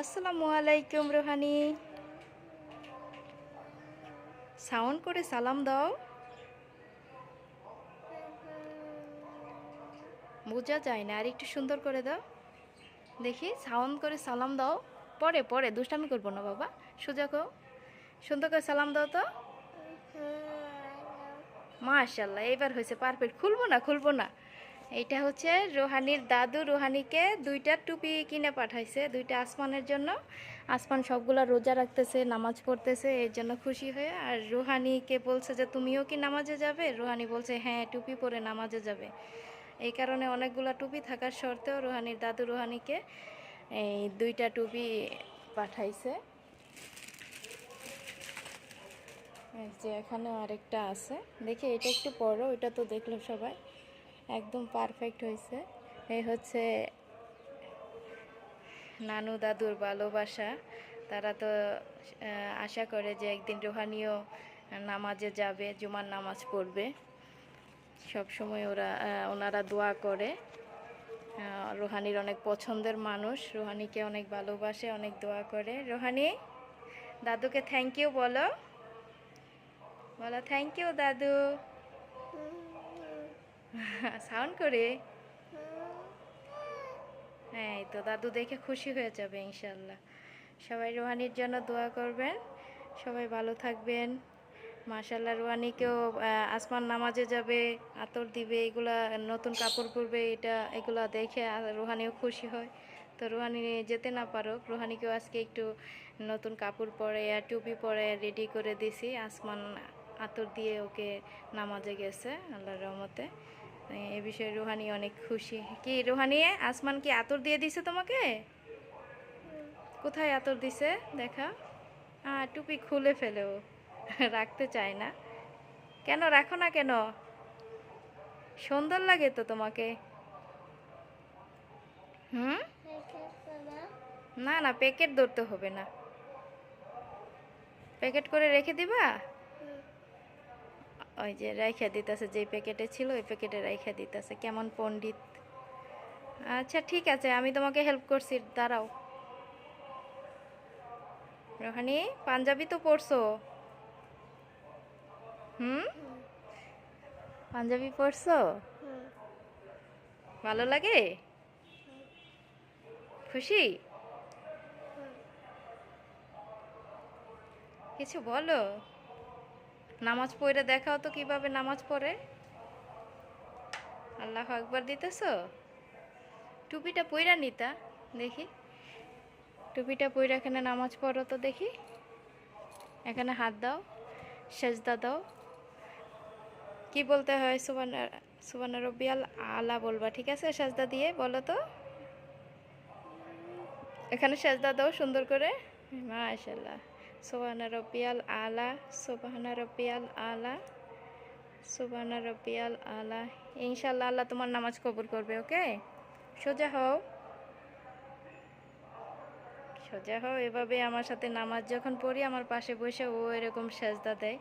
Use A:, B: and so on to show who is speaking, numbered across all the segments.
A: আসসালামু আলাইকুম রোহানি। সাউন্ড করে সালাম দাও। বোঝা যায় না, আর একটু সুন্দর করে দাও। দেখি, সাউন্ড করে সালাম দাও। পরে পরে, দুষ্টামি করব না বাবা, সোজা কো সুন্দর করে সালাম দাও তো। মাশাল্লাহ এবার হয়েছে পারফেক্ট খুলবো না খুলবো না। এইটা হচ্ছে রোহানির দাদু। রোহানিকে দুইটা টুপি কিনে পাঠাইছে, দুইটা আসমানের জন্য। আসমান সবগুলা রোজা রাখতেছে, নামাজ পড়তেছে, এর জন্য খুশি হয়ে। আর রোহানিকে বলছে যে, তুমিও কি নামাজে যাবে? রোহানি বলছে হ্যাঁ টুপি পরে নামাজে যাবে। এই কারণে অনেকগুলা টুপি থাকার সত্ত্বেও রোহানির দাদু রোহানিকে এই দুইটা টুপি পাঠাইছে। যে এখানেও আরেকটা আছে। দেখি, এটা একটু বড়, ওইটা তো দেখল সবাই। একদম পারফেক্ট হয়েছে। এই হচ্ছে নানু দাদুর ভালোবাসা। তারা তো আশা করে যে একদিন রোহানিও নামাজে যাবে, জুমার নামাজ পড়বে। সব সময় ওরা ওনারা দোয়া করে। রোহানির অনেক পছন্দের মানুষ। রোহানিকে অনেক ভালোবাসে, অনেক দোয়া করে। রোহানি, দাদুকে থ্যাংক ইউ বলো। বলো থ্যাংক ইউ দাদু। সাউন্ড করে? হ্যাঁ এই তো দাদু দেখে খুশি হয়ে যাবে ইনশাল্লাহ। সবাই রোহানির জন্য দোয়া করবেন। সবাই ভালো থাকবেন। মাশাল্লাহ রোহানিকেও আসমান নামাজে যাবে আতর দিবে এগুলা নতুন কাপড় পরবে এটা এগুলা দেখে রোহানিও খুশি হয়। তো রোহানি যেতে না পারুক রোহানিকেও আজকে একটু নতুন কাপড় পরে আর টুপি পরে রেডি করে দিছি। আসমান আতর দিয়ে ওকে নামাজে গেছে আল্লাহর রহমতে। এ বিষয়ে রোহানি অনেক খুশি। কি, রোহানি, আসমান কি আতর দিয়ে দিছে তোমাকে? কোথায় আতর দিছে? দেখা। হ্যাঁ টুপি খুলে ফেলে। ও রাখতে চায় না। কেন রাখো না কেন? সুন্দর লাগে তো তোমাকে। হুম? না না, প্যাকেট ধরতে হবে না। প্যাকেট করে রেখে দিবা? ওই যে রাইখা দিতেছে যে প্যাকেটে ছিল ওই প্যাকেটে রাইখা দিতেছে। কেমন পণ্ডিত। আচ্ছা ঠিক আছে আমি তোমাকে হেল্প করছি দাঁড়াও। রোহানি পাঞ্জাবি তো পরছো? হুম? পাঞ্জাবি পরছো? ভালো লাগে? খুশি? কিছু বলো। নামাজ পড়ে দেখাও তো কীভাবে নামাজ পড়ে। আল্লাহ একবার দিতেছ? টুপিটা পইরা নিতা, দেখি। টুপিটা পইরা এখানে নামাজ পড়ো তো দেখি। এখানে হাত দাও, সেজদা দাও। কি বলতে হয় সুবান সুবান রবিয়াল আলা বলবা, ঠিক আছে? সেজদা দিয়ে, বলো তো। এখানে সেজদা দাও সুন্দর করে। মাশাল্লাহ সুবান রবিয়াল আলা সুবান রবিয়াল আলা সুবান রবিয়াল আলা ইনশাল্লাহ আল্লাহ তোমার নামাজ কবুল করবে ওকে সোজা হও। সোজা হও, এভাবে আমার সাথে নামাজ যখন পড়ি, আমার পাশে বসে ও এরকম সেজদা দেয়।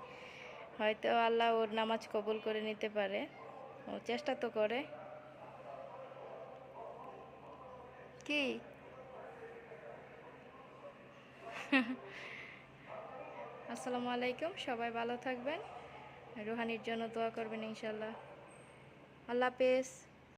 A: হয়তো আল্লাহ ওর নামাজ কবুল করে নিতে পারে। ও চেষ্টা তো করে। কি? আসসালামু আলাইকুম সবাই ভালো থাকবেন। রুহানির জন্য দোয়া করবেন ইনশাল্লাহ। আল্লাহ হাফেজ।